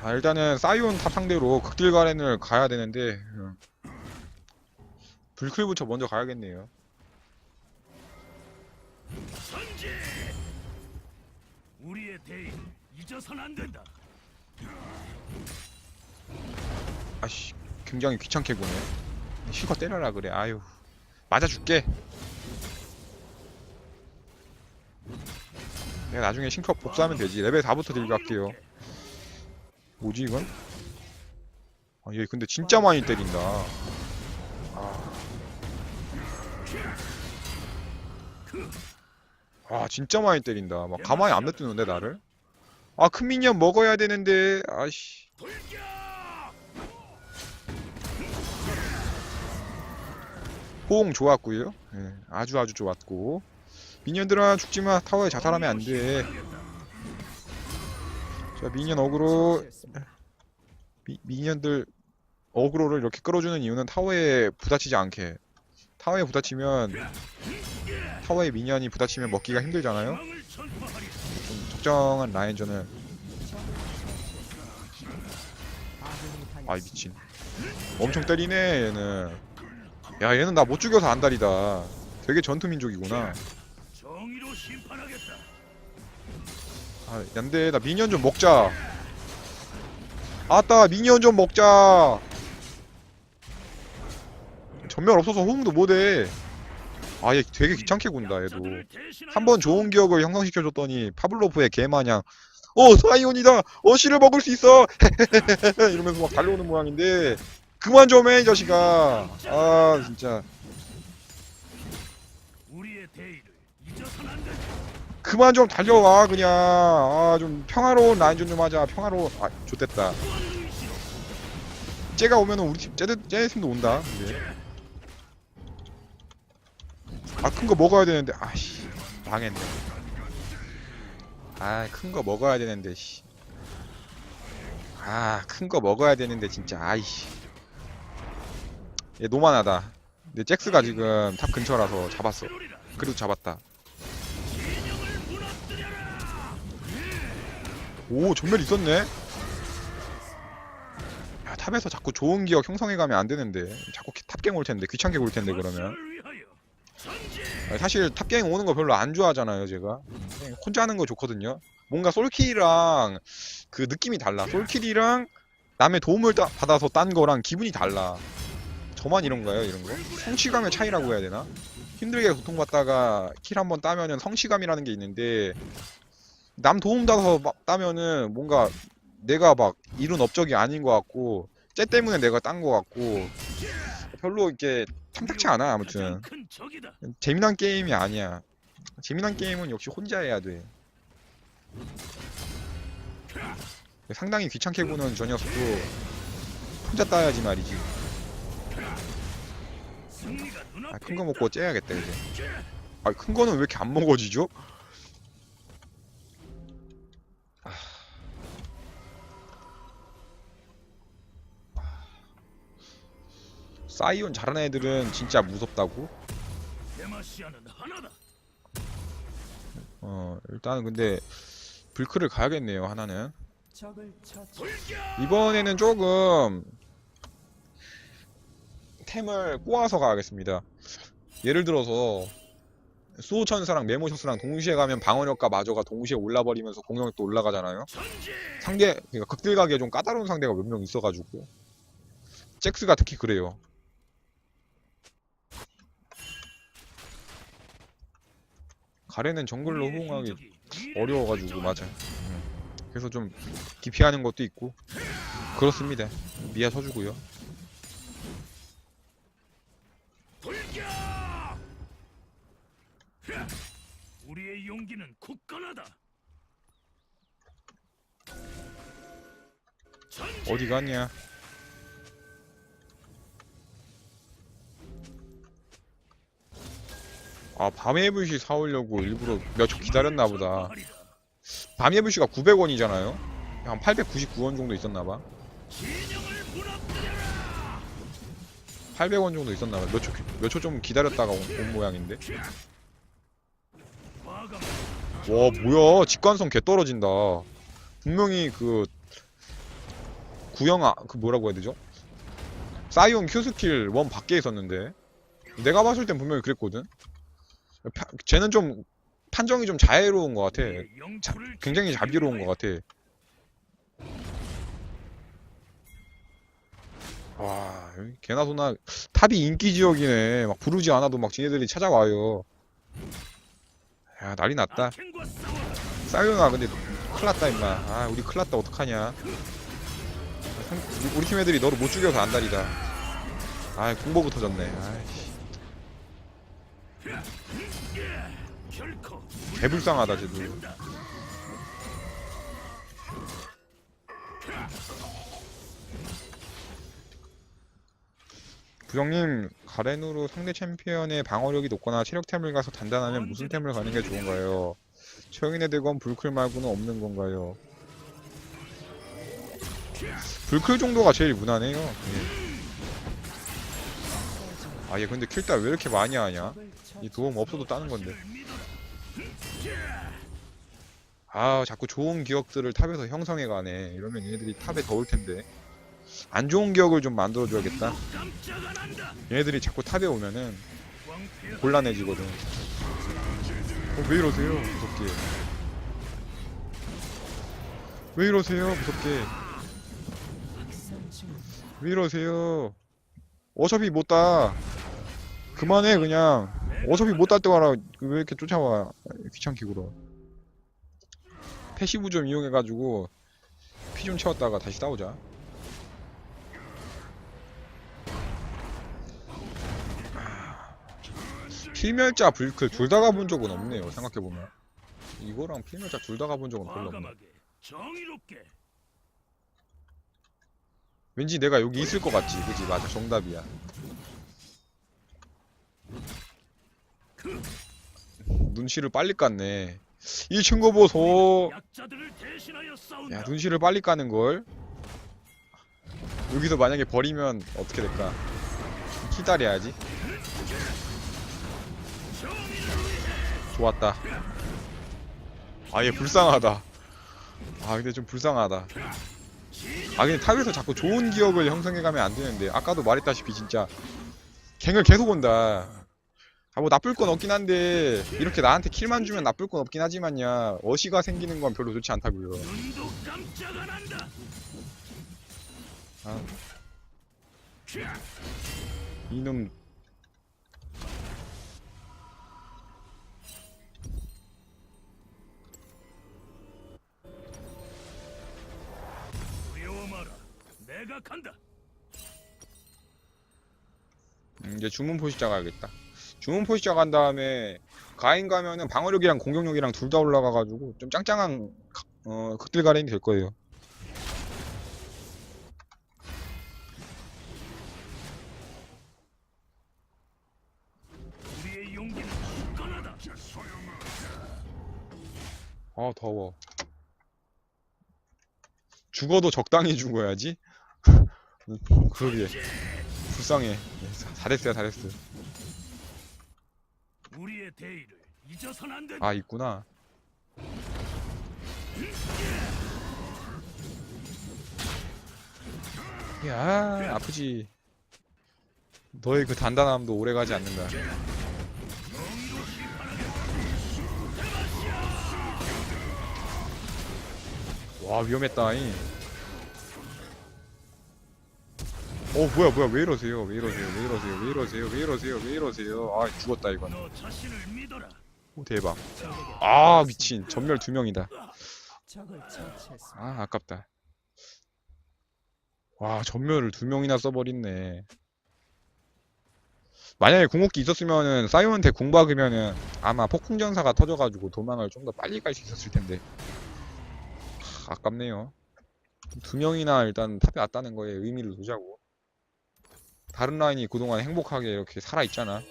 자 일단은 사이온 탑 상대로 극딜 가렌을 가야 되는데 음. 불클부터 먼저 가야겠네요. 우리의 대의 잊어선 안 된다. 아씨 굉장히 귀찮게 구네 실컷 때려라 그래 아유 맞아 줄게 내가 나중에 싱크업 복수하면 되지 레벨 4부터 들고 갈게요 뭐지 이건? 아 얘 근데 진짜 많이 때린다 아, 아 진짜 많이 때린다 막 가만히 안 냅두는데 나를 아 큰 미니언 먹어야 되는데 아씨! 호응 좋았고요. 예, 아주 아주 좋았고 미니언들아 죽지마 타워에 자살하면 안 돼. 자 미니언 어그로 미, 미니언들 어그로를 이렇게 끌어주는 이유는 타워에 부딪히지 않게. 타워에 부딪히면 타워에 미니언이 부딪히면 먹기가 힘들잖아요. 좀 적정한 라인전을. 아이 미친. 엄청 때리네 얘는. 야 얘는 나 못 죽여서 안달이다. 되게 전투민족이구나. 아, 안돼 나 미니언 좀 먹자. 아따 미니언 좀 먹자. 전멸 없어서 호응도 못해. 아 얘 되게 귀찮게 군다 얘도. 한 번 좋은 기억을 형성시켜줬더니 파블로프의 개마냥 어 사이온이다! 어 씨를 먹을 수 있어! 이러면서 막 달려오는 모양인데 그만 좀 해 이 자식아. 아 진짜 그만 좀 달려와 그냥. 아 좀 평화로운 라인전 좀 하자. 평화로운 아 좋됐다. 쟤가 오면은 우리 팀 쟤네 쟤네 팀도 온다 이제 아큰 거 먹어야 되는데. 아씨. 망했네. 아 큰 거 먹어야 되는데 씨 아 큰 거 먹어야 되는데 진짜. 아이씨. 얘 노만하다. 근데 잭스가 지금 탑 근처라서 잡았어. 그래도 잡았다 오 전멸 있었네. 야 탑에서 자꾸 좋은 기억 형성해가면 안 되는데. 자꾸 기- 탑갱 올 텐데 귀찮게 올 텐데 그러면. 아니, 사실 탑갱 오는 거 별로 안 좋아하잖아요 제가. 혼자 하는 거 좋거든요. 뭔가 솔킬이랑 그 느낌이 달라. 솔킬이랑 남의 도움을 따- 받아서 딴 거랑 기분이 달라. 저만 이런가요 이런 거? 성취감의 차이라고 해야 되나? 힘들게 고통받다가 킬 한 번 따면은 성취감이라는 게 있는데 남 도움 막 따면은 뭔가 내가 막 이룬 업적이 아닌 것 같고 쟤 때문에 내가 딴 것 같고 별로 이렇게 탐탁치 않아 아무튼. 재미난 게임이 아니야. 재미난 게임은 역시 혼자 해야 돼. 상당히 귀찮게 구는 저 녀석도 혼자 따야지 말이지. 아, 큰 거 먹고 째야겠다 이제. 아, 큰 거는 왜 이렇게 안 먹어지죠? 사이온 잘하는 애들은 진짜 무섭다고? 어, 일단은 근데 불크를 가야겠네요, 하나는. 이번에는 조금 템을 꼬아서 가야겠습니다. 예를 들어서 수호천사랑 메모셔스랑 동시에 가면 방어력과 마저가 동시에 올라버리면서 공격력도 올라가잖아요. 상대 그러니까 극딜 가기에 좀 까다로운 상대가 몇 명 있어가지고 잭스가 특히 그래요. 가레는 정글로 호응하기 어려워가지고. 맞아. 음. 그래서 좀 기피하는 것도 있고 그렇습니다. 미아 서주고요. 우리의 용기는 굳건하다. 어디 갔냐? 아 밤의 불씨 사오려고 일부러 몇 초 기다렸나 보다. 밤의 불씨가 900원이잖아요. 한 899원 정도 있었나봐. 진영을 무너뜨려라. 800원 정도 있었나봐. 몇초 몇 초 좀 기다렸다가 온, 온 모양인데. 와 뭐야 직관성 개 떨어진다. 분명히 그 구형 아, 그 뭐라고 해야 되죠? 사이온 Q 스킬 원 밖에 있었는데 내가 봤을 땐 분명히 그랬거든. 파- 쟤는 좀 판정이 좀 자애로운 것 같아. 우리의 영토를 굉장히 자비로운 것 같아. 와, 개나 소나 탑이 인기 지역이네. 막 부르지 않아도 막 지네들이 찾아와요. 야, 난리 났다. 사이오나 근데 큰일 났다 임마. 아, 우리 큰일 났다 어떡하냐. 상- 우리 팀 애들이 너를 못 죽여서 안달이다. 아, 공보고 터졌네. 아이씨, 개불쌍하다 쟤도. 부정님 가렌으로 상대 챔피언의 방어력이 높거나 체력템을 가서 단단하면 무슨 템을 가는 게 좋은가요? 최영인의 대건 불클 말고는 없는 건가요? 불클 정도가 제일 무난해요. 예. 아, 얘 근데 킬딸 왜 이렇게 많이 하냐? 이 도움 없어도 따는 건데. 아, 자꾸 좋은 기억들을 탑에서 형성해 가네. 이러면 얘네들이 탑에 더올 텐데. 안 좋은 기억을 좀안 한다. 얘네들이 자꾸 탑에 오면은 곤란해지거든. 어, 왜 이러세요? 무섭게. 왜 이러세요? 무섭게. 왜 이러세요? 어차피 못 따. 그만해 그냥. 어차피 못딸때 와라. 왜 이렇게 쫓아와? 귀찮게 굴어. 패시브 좀 이용해가지고 피 좀 채웠다가 다시 싸우자. 필멸자 불클 둘 다 가본 적은 없네요. 생각해보면. 이거랑 필멸자 둘 다 가본 적은 별로 없네. 왠지 내가 여기 있을 것 같지. 그지? 맞아. 정답이야. 눈치를 빨리 깠네. 이 친구 보소. 야, 눈치를 빨리 까는 걸. 여기서 만약에 버리면 어떻게 될까? 기다려야지. 좋았다. 아, 얘 불쌍하다. 아, 근데 좀 불쌍하다. 아, 근데 탑에서 자꾸 좋은 기억을 형성해가면 안 되는데. 아까도 말했다시피 진짜. 갱을 계속 온다. 아, 뭐 나쁠 건 없긴 한데. 이렇게 나한테 킬만 주면 나쁠 건 없긴 하지만야. 어시가 생기는 건 별로 좋지 않다고요. 아. 이놈. 내가 간다. 음, 이제 주문 포시자 가야겠다. 주문 포시자 간 다음에 가인 가면은 방어력이랑 공격력이랑 둘 다 올라가가지고 좀 짱짱한 가- 어, 극딜 가렌이 될 거예요. 아 더워. 죽어도 적당히 죽어야지. 음, 그러게 불쌍해. 네, 자- 잘했어요, 잘했어요. 우리의 대의를 잊어선 안 된다. 아 있구나. 야 아프지. 너의 그 단단함도 오래가지 않는다. 와 위험했다 잉. 어 뭐야 뭐야 왜 이러세요? 왜 이러세요? 왜 이러세요? 왜 이러세요? 왜 이러세요? 왜 이러세요? 아 죽었다 이건. 오 대박. 아 미친. 전멸 두 명이다. 아 아깝다. 와 전멸을 두 명이나 써버렸네. 만약에 궁극기 있었으면은 사이온한테 궁 박으면은 아마 폭풍전사가 터져가지고 도망을 좀 더 빨리 갈 수 있었을 텐데. 하, 아깝네요. 두 명이나 일단 탑에 왔다는 거에 의미를 두자고 다른 라인이 그동안 행복하게 이렇게 살아있잖아.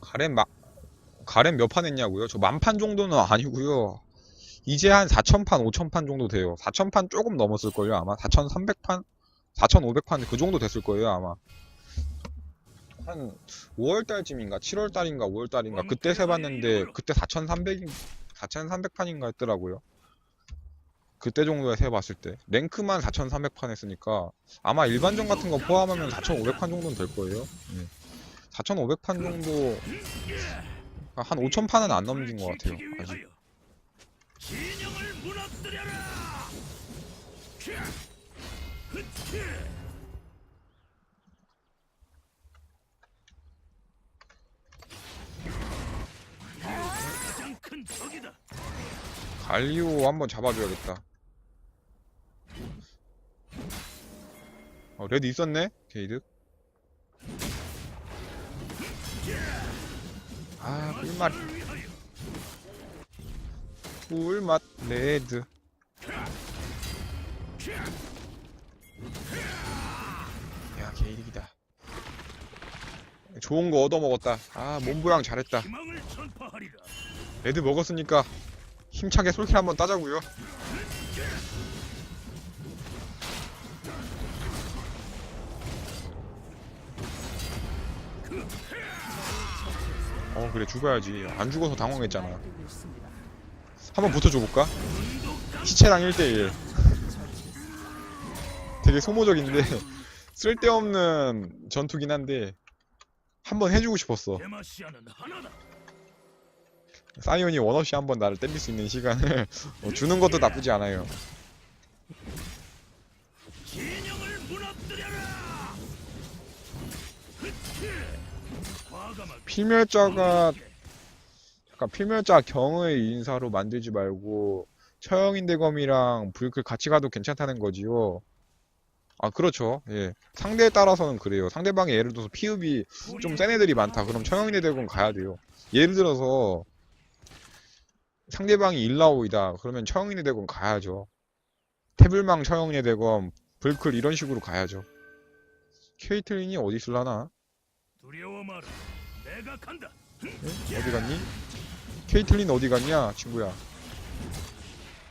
가렘 막 가렘 몇판 했냐고요? 저 만판 정도는 아니고요. 이제 한 4,000판, 5,000판 정도 돼요. 4,000판 조금 넘었을걸요, 아마. 4,300판? 4,500판 그 정도 됐을 거예요, 아마. 한 5월 달쯤인가, 7월 달인가, 5월 달인가 그때 세봤는데 그때 4,300인 4300판인가 했더라고요. 그때 정도에 세봤을 때 랭크만 4300판 했으니까 아마 일반전 같은 거 포함하면 4500판 정도는 될 거예요. 4500판 정도 한 5000판은 안 넘긴 것 같아요. 아직. 갈리오 한번 잡아줘야겠다. 어, 레드 있었네? 게이드. 아, 꿀맛, 꿀맛, 레드. 야, 게이득이다. 좋은 거 얻어먹었다. 아, 몸보양 잘했다. 레드 먹었으니까 힘차게 솔킬 한번 따자고요. 어 그래 죽어야지 안 죽어서 당황했잖아. 한번 붙어줘 볼까? 시체랑 1대1 되게 소모적인데 쓸데없는 전투긴 한데 한번 해주고 싶었어. 사이온이 원없이 한번 나를 때릴 수 있는 시간을 어, 주는 것도 나쁘지 않아요 필멸자가 약간 필멸자 경의 인사로 만들지 말고 처형인 대검이랑 불클 같이 가도 괜찮다는 거지요. 아 그렇죠. 예. 상대에 따라서는 그래요. 상대방이 예를 들어서 피읍이 좀 센 애들이 많다. 그럼 처형인 대검 가야 돼요. 예를 들어서 상대방이 일라오이다. 그러면 처형인 대검 가야죠. 태블망 처형인 대검 불클 이런 식으로 가야죠. 케이틀린이 어디 있을라나? 두려워 마라. 내가 간다. 어디 갔니? 케이틀린 어디 갔냐, 친구야?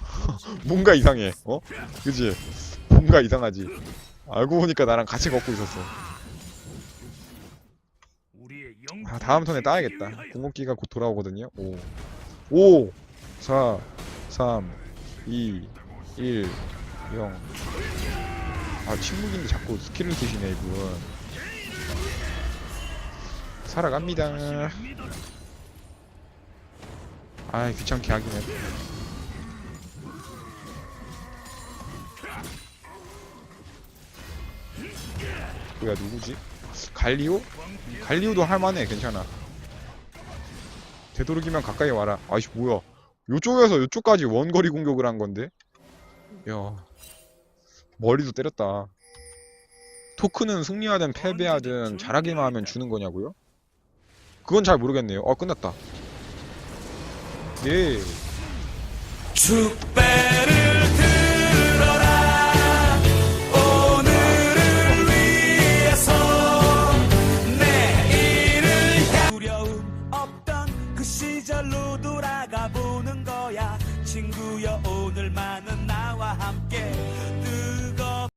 뭔가 이상해, 어? 그지? 뭔가 이상하지? 알고 보니까 나랑 같이 걷고 있었어. 아, 다음 턴에 따야겠다. 공급기가 곧 돌아오거든요. 5, 5, 4, 3, 2, 1, 0. 아, 침묵인데 자꾸 스킬을 쓰시네, 이분. 살아갑니다. 믿어라. 아, 귀찮게 하기는. 뭐야, 누구지? 갈리오? 갈리오도 할만해, 괜찮아. 되도록이면 가까이 와라. 아이씨, 뭐야. 요쪽에서 요쪽까지 원거리 공격을 한 건데? 야. 머리도 때렸다. 토크는 승리하든 패배하든 잘하기만 하면 주는 거냐고요? 그건 잘 모르겠네요. 어, 끝났다. 예. 축배